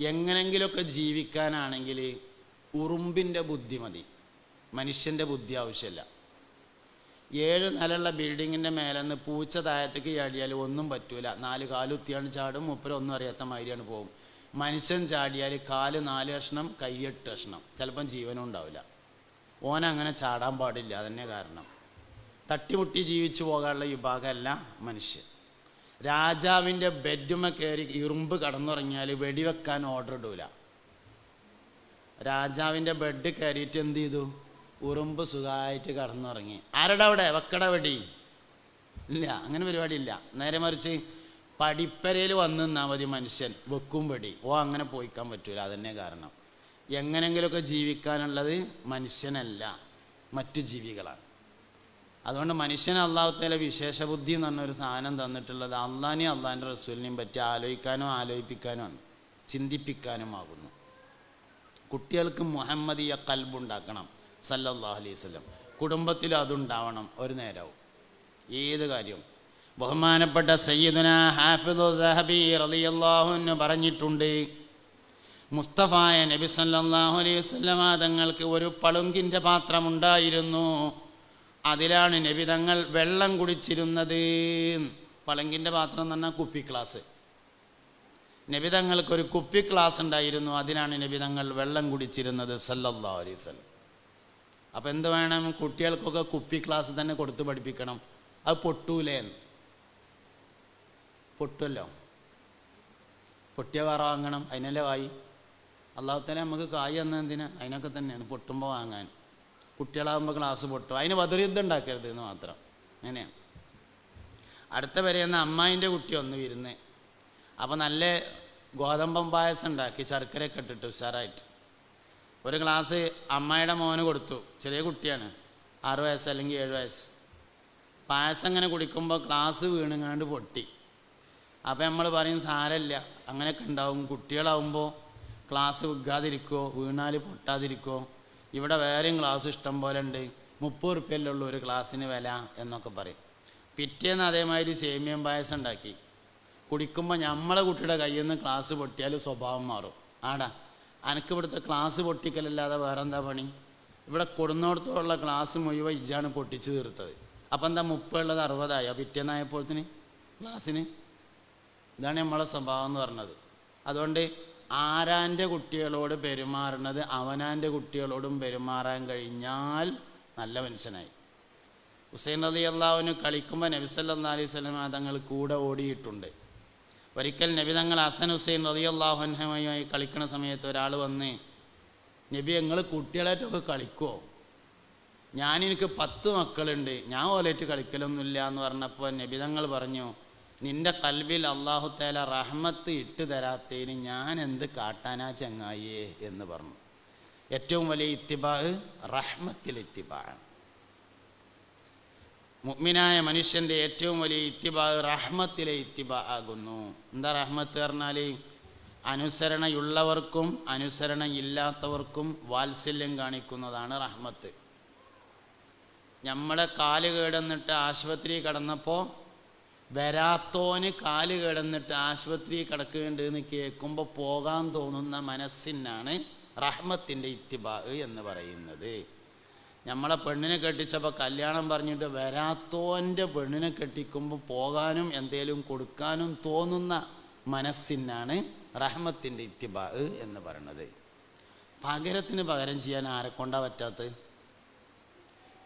എങ്ങനെങ്കിലുമൊക്കെ ജീവിക്കാനാണെങ്കിൽ ഉറുമ്പിന്റെ ബുദ്ധി മതി. മനുഷ്യന്റെ ബുദ്ധി ആവശ്യമില്ല. ഏഴ് നിലയുള്ള ബിൽഡിങ്ങിന്റെ മേലെ നിന്ന് പൂച്ച താഴത്തേക്ക് ചാടിയാൽ ഒന്നും പറ്റൂല. നാല് കാലുത്തിയാണ് ചാടും മുപ്പരൊന്നും അറിയാത്ത മാതിരിയാണ് പോകും. മനുഷ്യൻ ചാടിയാൽ കാൽ നാല് കഷ്ണം കൈയെട്ട് കഷ്ണം. ചിലപ്പം ജീവനും ഉണ്ടാവില്ല. ഓനങ്ങനെ ചാടാൻ പാടില്ല അതന്നെ കാരണം. തട്ടിമുട്ടി ജീവിച്ചു പോകാനുള്ള വിഭാഗമല്ല മനുഷ്യൻ. രാജാവിന്റെ ബെഡുമ കയറി ഇറുമ്പ് കടന്നുറങ്ങിയാൽ വെടിവെക്കാൻ ഓർഡർ ഇടൂല. രാജാവിന്റെ ബെഡ് കയറിയിട്ട് എന്ത് ചെയ്തു? ഉറുമ്പ് സുഖമായിട്ട് കടന്നുറങ്ങി. ആരുടെ അവിടെ? വെക്കട വെടി. ഇല്ല അങ്ങനെ പരിപാടിയില്ല. നേരെ മറിച്ച് പടിപ്പരയിൽ വന്നു നിന്നാൽ മതി മനുഷ്യൻ. വെക്കും വെടി. ഓ അങ്ങനെ പോയിക്കാൻ പറ്റൂല. അതന്നെ കാരണം. എങ്ങനെങ്കിലുമൊക്കെ ജീവിക്കാനുള്ളത് മനുഷ്യനല്ല മറ്റു ജീവികളാണ്. അതുകൊണ്ട് മനുഷ്യന് അള്ളാഹുത്തേലെ വിശേഷ ബുദ്ധി എന്ന് പറഞ്ഞൊരു സാധനം തന്നിട്ടുള്ളത് അള്ളാഹിനെയും അള്ളാഹിന്റെ റസൂലിനെയും പറ്റി ആലോചിക്കാനും ആലോചിപ്പിക്കാനുമാണ് ചിന്തിപ്പിക്കാനുമാകുന്നു കുട്ടികൾക്ക് മുഹമ്മദിയ കൽബുണ്ടാക്കണം സല്ലല്ലാഹു അലൈഹി വസല്ലം. കുടുംബത്തിൽ അതുണ്ടാവണം ഒരു നേരവും. ഏത് കാര്യവും. ബഹുമാനപ്പെട്ട സയ്യിദുന ഹാഫിദു ദഹബി റളിയല്ലാഹു അൻഹു പറഞ്ഞിട്ടുണ്ട് മുസ്തഫായ നബി സല്ലല്ലാഹു അലൈഹി വസല്ലമ തങ്ങൾക്ക് ഒരു പളുങ്കിന്റെ പാത്രമുണ്ടായിരുന്നു അതിലാണ് നബി തങ്ങൾ വെള്ളം കുടിച്ചിരുന്നത് പളങ്കിന്റെ പാത്രം എന്ന് പറഞ്ഞാൽ കുപ്പി ക്ലാസ് നബി തങ്ങൾക്ക് ഒരു കുപ്പി ക്ലാസ് ഉണ്ടായിരുന്നു അതിനാണ് നബി തങ്ങൾ വെള്ളം കുടിച്ചിരുന്നത് സല്ലല്ലാഹു അലൈഹി വസല്ലം. അപ്പോൾ എന്ത് വേണം? കുട്ടികൾക്കൊക്കെ കുപ്പി ക്ലാസ് തന്നെ കൊടുത്തു പഠിപ്പിക്കണം. അത് പൊട്ടൂലേ പൊട്ടുമല്ലോ പൊട്ടിയ വേറെ വാങ്ങണം അതിനല്ലേ കായ് തന്നെ നമുക്ക് കായ് എന്ന എന്തിനാ? അതിനൊക്കെ തന്നെയാണ് പൊട്ടുമ്പോൾ വാങ്ങാൻ. കുട്ടികളാകുമ്പോൾ ക്ലാസ് പൊട്ടും. അതിന് വധുരയുദ്ധം ഉണ്ടാക്കരുത് എന്ന് മാത്രം. അങ്ങനെയാണ്. അടുത്ത വരെയെന്ന അമ്മായിന്റെ കുട്ടി ഒന്ന് വിരുന്ന്. അപ്പോൾ നല്ല ഗോതമ്പം പായസം ഉണ്ടാക്കി ശർക്കരയൊക്കെ ഇട്ടിട്ട് ഉഷാറായിട്ട്. ഒരു ക്ലാസ് അമ്മായിയുടെ മോന് കൊടുത്തു. ചെറിയ കുട്ടിയാണ്. ആറ് വയസ്സ് അല്ലെങ്കിൽ ഏഴ് വയസ്സ്. പായസം അങ്ങനെ കുടിക്കുമ്പോൾ ക്ലാസ് വീണുങ്ങാണ്ട് പൊട്ടി. അപ്പോൾ നമ്മൾ പറയും സാരമില്ല. അങ്ങനെയൊക്കെ ഉണ്ടാവും. കുട്ടികളാവുമ്പോൾ ക്ലാസ് വിൽക്കാതിരിക്കുമോ വീണാൽ പൊട്ടാതിരിക്കുമോ ഇവിടെ വേറെയും ക്ലാസ് ഇഷ്ടം പോലെ ഉണ്ട്. മുപ്പത് റുപ്യല്ലുള്ള ഒരു ക്ലാസ്സിന് വില എന്നൊക്കെ പറയും. പിറ്റേന്ന് അതേമാതിരി സേമിയം പായസം ഉണ്ടാക്കി. കുടിക്കുമ്പോൾ നമ്മളെ കുട്ടിയുടെ കയ്യിൽ നിന്ന് ക്ലാസ് പൊട്ടിയാൽ സ്വഭാവം മാറും. ആടാ അനക്ക് ഇവിടുത്തെ ക്ലാസ് പൊട്ടിക്കലല്ലാതെ വേറെ എന്താ പണി? ഇവിടെ കൊടുന്നോടത്തോളം ക്ലാസ് മുഴുവൻ ഇജ്ജാണ് പൊട്ടിച്ച് തീർത്തത്. അപ്പം എന്താ മുപ്പുള്ളത് അറുപതായോ? പിറ്റേന്നായപ്പോഴത്തിന് ക്ലാസ്സിന് ഇതാണ് നമ്മളെ സ്വഭാവം എന്ന് പറഞ്ഞത്. അതുകൊണ്ട് ആരാന്റെ കുട്ടികളോട് പെരുമാറുന്നത് അവനാന്റെ കുട്ടികളോടും പെരുമാറാൻ കഴിഞ്ഞാൽ നല്ല മനുഷ്യനായി. ഹുസൈൻ അലി അള്ളാഹുവിന് കളിക്കുമ്പോൾ നബി സല്ലാ അലൈഹി സ്വലം തങ്ങൾ കൂടെ ഓടിയിട്ടുണ്ട്. ഒരിക്കൽ നബി തങ്ങൾ ഹസൻ ഹുസൈൻ റതി അള്ളാഹുഹുമായി കളിക്കുന്ന സമയത്ത് ഒരാൾ വന്ന് നബി ഞങ്ങൾ കുട്ടികളായിട്ടൊക്കെ കളിക്കുമോ ഞാൻ എനിക്ക് പത്ത് മക്കളുണ്ട്. ഞാൻ ഓലേറ്റ് കളിക്കലൊന്നുമില്ല എന്ന് പറഞ്ഞപ്പോൾ നബി തങ്ങൾ പറഞ്ഞു നിന്റെ കൽവിൽ അള്ളാഹു തേല റഹ്മത്ത് ഇട്ട് തരാത്തതിന് ഞാൻ എന്ത് കാട്ടാനാ ചങ്ങായിയേ എന്ന് പറഞ്ഞു. ഏറ്റവും വലിയ ഇത്തിബാഹ് റഹ്മത്തിൽ ഇത്തിബാഹാണ് മുഗ്മിനായ മനുഷ്യന്റെ ഏറ്റവും വലിയ ഇത്തിബാഹ് റഹ്മത്തിലെ ഇത്തിബാ ആകുന്നു. എന്താ റഹ്മത്ത് പറഞ്ഞാൽ അനുസരണയുള്ളവർക്കും അനുസരണ ഇല്ലാത്തവർക്കും വാത്സല്യം കാണിക്കുന്നതാണ് റഹ്മത്ത്. നമ്മളെ കാൽ കേടന്നിട്ട് ആശുപത്രി കിടന്നപ്പോൾ വരാത്തോന് കാൽ കിടന്നിട്ട് ആശുപത്രി കിടക്കുന്നുണ്ട് എന്ന് കേൾക്കുമ്പോൾ പോകാൻ തോന്നുന്ന മനസ്സിനാണ് റഹ്മത്തിന്റെ ഇത്തിബാ എന്ന് പറയുന്നത്. നമ്മളെ പെണ്ണിനെ കെട്ടിച്ചപ്പോൾ കല്യാണം പറഞ്ഞിട്ട് വരാത്തോന്റെ പെണ്ണിനെ കെട്ടിക്കുമ്പോൾ പോകാനും എന്തേലും കൊടുക്കാനും തോന്നുന്ന മനസ്സിനാണ് റഹ്മത്തിന്റെ ഇത്തിബാ എന്ന് പറയുന്നത്. പകരത്തിന് പകരം ചെയ്യാൻ ആരെക്കൊണ്ടാ പറ്റാത്തത്?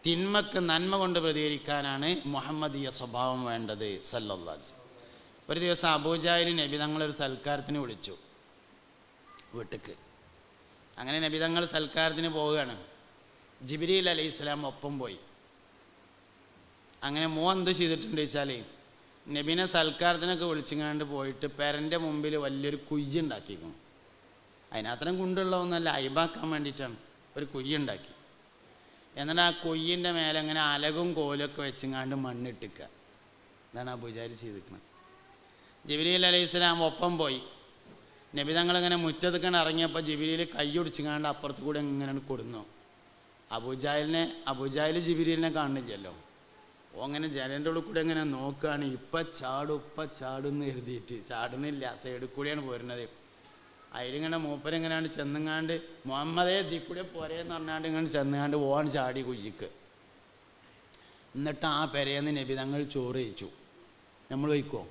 തിന്മക്ക് നന്മ കൊണ്ട് പ്രതികരിക്കാനാണ് മുഹമ്മദീയ സ്വഭാവം വേണ്ടത് സല്ലല്ലാസ്. ഒരു ദിവസം അബൂജാഹിൽ നബി തങ്ങളൊരു സൽക്കാരത്തിന് വിളിച്ചു വീട്ടിക്ക്. അങ്ങനെ നബി തങ്ങൾ സൽക്കാരത്തിന് പോവുകയാണ്. ജിബിരിൽ അലൈഹി ഇസ്ലാം ഒപ്പം പോയി. അങ്ങനെ മോ എന്ത് ചെയ്തിട്ടുണ്ട് വെച്ചാൽ നബിനെ സൽക്കാരത്തിനൊക്കെ വിളിച്ചിങ്ങാണ്ട് പോയിട്ട് പെരന്റെ മുമ്പിൽ വലിയൊരു കുയ്യുണ്ടാക്കിയിരിക്കുന്നു അതിനത്രയും കുണ്ടുള്ളതൊന്നല്ല അയബാക്കാൻ വേണ്ടിയിട്ടാണ് ഒരു കുയ്യുണ്ടാക്കി എന്നിട്ട് ആ കൊയ്യിന്റെ മേലെ അങ്ങനെ അലകും കോലൊക്കെ വെച്ചിങ്ങാണ്ട് മണ്ണിട്ടിക്കുക. ഇതാണ് ആ പൂജാരി ചെയ്തിരിക്കുന്നത് ജിബിലിയിൽ അലൈഹി സ്വലാം ഒപ്പം പോയി. നബി തങ്ങളിങ്ങനെ മുറ്റത്തേക്കാണ് ഇറങ്ങിയപ്പോൾ ജിബിലിയിൽ കൈയൊടിച്ചിങ്ങാണ്ട് അപ്പുറത്ത് കൂടെ ഇങ്ങനെ കൊടുന്നു. അബൂജാലിനെ അബൂജാഹിൽ ജിബിലിനെ കാണുന്നില്ലല്ലോ. ഓ അങ്ങനെ ജനന്റെ ഉള്ളിൽ കൂടെ ഇങ്ങനെ നോക്കുകയാണ്. ഇപ്പം ചാടും ഇപ്പം ചാടും എന്ന് എഴുതിയിട്ട്. ചാടുന്നില്ല സൈഡിൽ കൂടിയാണ് പോരുന്നത്. അതിലിങ്ങനെ മൂപ്പരിങ്ങനെയാണ് ചെന്നുങ്ങാണ്ട് മുഹമ്മദേ ദിക്കുടെ കൂടെ പോരേന്ന് പറഞ്ഞാണ്ട് ഇങ്ങനെ ചെന്നുങ്ങാണ്ട് ഓൺ ചാടി കുജിക്ക്. എന്നിട്ട് ആ പെരേന്ന് നബി തങ്ങൾ ചോറ് കഴിച്ചു. നമ്മൾ വയ്ക്കുമോ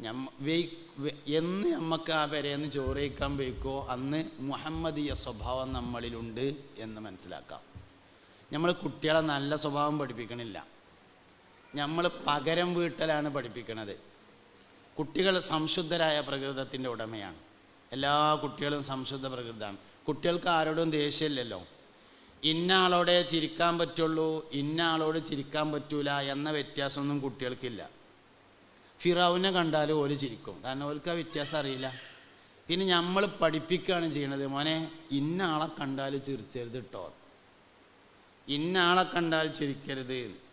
ഞമ്മ വെയ് വെ- എന്ന് നമുക്ക് ആ പെരേന്ന് ചോറ് കഴിക്കാൻ വയ്ക്കോ അന്ന് മുഹമ്മദീയ സ്വഭാവം നമ്മളിലുണ്ട് എന്ന് മനസ്സിലാക്കാം. നമ്മൾ കുട്ടികളെ നല്ല സ്വഭാവം പഠിപ്പിക്കണില്ല. നമ്മൾ പകരം വീട്ടലാണ് പഠിപ്പിക്കുന്നത് കുട്ടികൾ സംശുദ്ധരായ പ്രകൃതത്തിന്റെ ഉടമയാണ്. എല്ലാ കുട്ടികളും സംശുദ്ധ പ്രകൃതമാണ്. കുട്ടികൾക്ക് ആരോടും ദേഷ്യമില്ലല്ലോ. ഇന്ന ആളോടെ ചിരിക്കാൻ പറ്റുള്ളൂ ഇന്ന ആളോട് ചിരിക്കാൻ പറ്റൂല എന്ന വ്യത്യാസമൊന്നും കുട്ടികൾക്കില്ല. ഫിറാവിനെ കണ്ടാൽ ഓര് ചിരിക്കും. കാരണം ഓർക്ക് ആ വ്യത്യാസം അറിയില്ല. പിന്നെ നമ്മൾ പഠിപ്പിക്കുകയാണ് ചെയ്യണത് മോനെ ഇന്ന ആളെ കണ്ടാൽ ചിരിച്ചരുത് കേട്ടോ ഇന്ന ആളെ കണ്ടാൽ ചിരിക്കരുത്.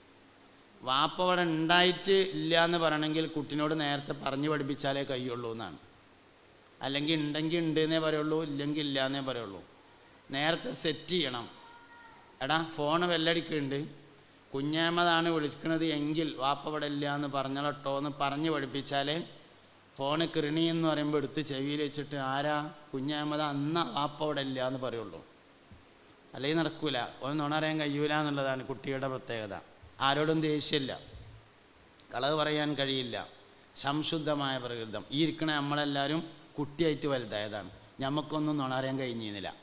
വാപ്പ അവിടെ ഉണ്ടായിട്ട് ഇല്ല എന്ന് പറയണമെങ്കിൽ കുട്ടിനോട് നേരത്തെ പറഞ്ഞു പഠിപ്പിച്ചാലേ കഴിയുള്ളൂ എന്നാണ്. അല്ലെങ്കിൽ ഉണ്ടെങ്കിൽ ഉണ്ട് എന്നേ പറയുള്ളൂ ഇല്ലെങ്കിൽ ഇല്ല എന്നേ പറയുള്ളൂ. നേരത്തെ സെറ്റ് ചെയ്യണം. എടാ ഫോണ് വെല്ലടിക്കുന്നുണ്ട്. കുഞ്ഞാമതാണ് വിളിക്കുന്നത് എങ്കിൽ വാപ്പ ഇല്ല എന്ന് പറഞ്ഞോട്ടോ എന്ന് പറഞ്ഞ് പഠിപ്പിച്ചാലേ ഫോണ് കൃണി എന്ന് പറയുമ്പോൾ എടുത്ത് ചെവിയിൽ വെച്ചിട്ട് ആരാ? കുഞ്ഞാമത അന്ന വാപ്പ അവിടെ ഇല്ല എന്ന് പറയുള്ളൂ. അല്ലെങ്കിൽ നടക്കൂല. ഒന്ന് ഉണരാൻ കഴിയൂല എന്നുള്ളതാണ് കുട്ടിയുടെ പ്രത്യേകത. ആരോടും ദേഷ്യമില്ല. കളവ് പറയാൻ കഴിയില്ല. സംശുദ്ധമായ പ്രകൃതം. ഈ ഇരിക്കണ നമ്മളെല്ലാവരും കുട്ടിയായിട്ട് വലുതായതാണ്. ഞമ്മക്കൊന്നും നുണറിയാൻ കഴിഞ്ഞിരുന്നില്ല.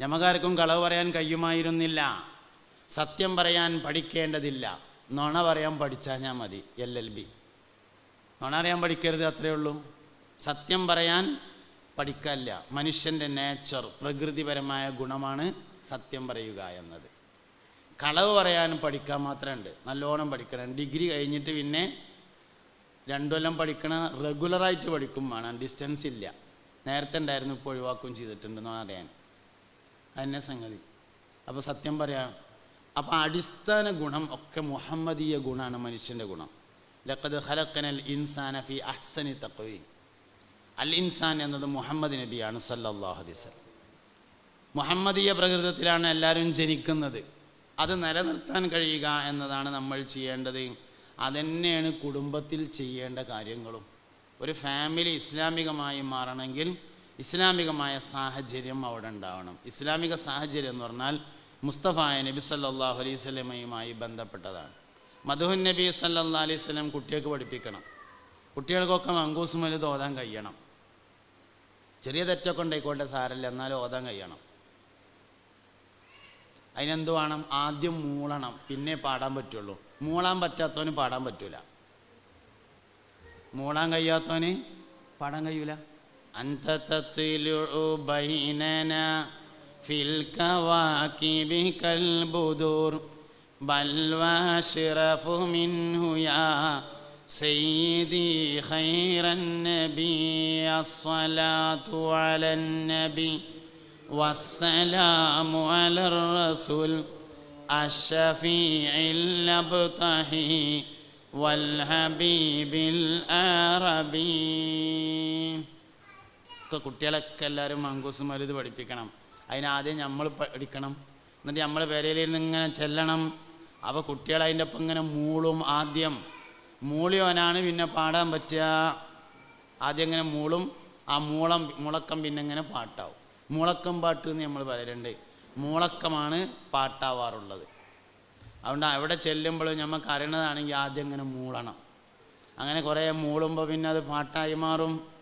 ഞമ്മക്കാർക്കും കളവ് പറയാൻ കഴിയുമായിരുന്നില്ല. സത്യം പറയാൻ പഠിക്കേണ്ടതില്ല. നുണ പറയാൻ പഠിച്ചാൽ ഞാൻ മതി എൽ എൽ ബി. നുണ അറിയാൻ പഠിക്കരുത് അത്രയേ ഉള്ളൂ. സത്യം പറയാൻ പഠിക്കല്ല. മനുഷ്യന്റെ നേച്ചർ പ്രകൃതിപരമായ ഗുണമാണ് സത്യം പറയുക എന്നത്. കളവ് പറയാനും പഠിക്കാൻ മാത്രമേ മാത്രമുണ്ട്. നല്ലോണം പഠിക്കണം. ഡിഗ്രി കഴിഞ്ഞിട്ട് പിന്നെ രണ്ടു കൊല്ലം പഠിക്കണ റെഗുലറായിട്ട് പഠിക്കും വേണം. ഡിസ്റ്റൻസ് ഇല്ല. നേരത്തെ ഉണ്ടായിരുന്നു ഇപ്പോൾ ഒഴിവാക്കുകയും ചെയ്തിട്ടുണ്ടെന്നാണ് അറിയാൻ. അതന്നെ സംഗതി. അപ്പോൾ സത്യം പറയാം അപ്പോൾ അടിസ്ഥാന ഗുണം ഒക്കെ മുഹമ്മദീയ ഗുണമാണ് മനുഷ്യന്റെ ഗുണം. ലക്കത് ഹലക്കനൽ ഇൻസാൻ ഫി അഹ്സനി തക്വീൻ. അൽ ഇൻസാൻ എന്നത് മുഹമ്മദ് നബിയാണ് സല്ലല്ലാഹു അലൈഹി വസല്ലം. മുഹമ്മദീയ പ്രകൃതത്തിലാണ് എല്ലാവരും ജനിക്കുന്നത്. അത് നിലനിർത്താൻ കഴിയുക എന്നതാണ് നമ്മൾ ചെയ്യേണ്ടത്. അതന്നെയാണ് കുടുംബത്തിൽ ചെയ്യേണ്ട കാര്യങ്ങളും. ഒരു ഫാമിലി ഇസ്ലാമികമായി മാറണമെങ്കിൽ ഇസ്ലാമികമായ സാഹചര്യം അവിടെ ഉണ്ടാവണം. ഇസ്ലാമിക സാഹചര്യം എന്ന് പറഞ്ഞാൽ മുസ്തഫായ നബി സല്ലാഹു അലൈഹി സ്വലമയുമായി ബന്ധപ്പെട്ടതാണ്. മധുഹു നബി സല്ലാ അലൈഹി സ്വലം കുട്ടികൾക്ക് പഠിപ്പിക്കണം. കുട്ടികൾക്കൊക്കെ മങ്കൂസുമൽ ഓതാൻ കഴിയണം. ചെറിയ തെറ്റൊക്കെ ഉണ്ടായിക്കോട്ടെ സാരല്ല എന്നാലും ഓതാൻ കഴിയണം. അതിനെന്ത് വേണം? ആദ്യം മൂളണം. പിന്നെ പാടാൻ പറ്റുള്ളൂ. മൂളാൻ പറ്റാത്തവന് പാടാൻ പറ്റൂല. മൂളാൻ കഴിയാത്തവന് പാടാൻ കഴിയൂല. അന്തതത്തിലുബൈനന കൽബുദൂർ സയ്യിദി ഖൈറൻ നബി അസ്സലാത്തു النبي الصلاة على النبي والسلام على الرسول الشفيع الأبطحي والحبيب الأربي ഒക്കെ കുട്ടികളൊക്കെ എല്ലാവരും മങ്കൂസ് മരുത് പഠിപ്പിക്കണം അതിനാദ്യം നമ്മൾ പഠിക്കണം എന്നിട്ട് നമ്മൾ പെരയിലിരുന്ന് ഇങ്ങനെ ചെല്ലണം അപ്പോൾ കുട്ടികൾ അതിൻ്റെ ഒപ്പം ഇങ്ങനെ മൂളും ആദ്യം മൂളിയോനാണ് പിന്നെ പാടാൻ പറ്റുക ആദ്യം ഇങ്ങനെ മൂളും ആ മൂളം മുളക്കം പിന്നെ ഇങ്ങനെ പാട്ടാവും മുളക്കം പാട്ട് എന്ന് നമ്മൾ പറയലുണ്ട്. മുളക്കമാണ് പാട്ടാവാറുള്ളത്. അതുകൊണ്ട് അവിടെ ചെല്ലുമ്പോഴും നമുക്ക് അറിയണതാണെങ്കിൽ ആദ്യം ഇങ്ങനെ മൂളണം. അങ്ങനെ കുറേ മൂളുമ്പോൾ പിന്നെ അത് പാട്ടായി മാറും.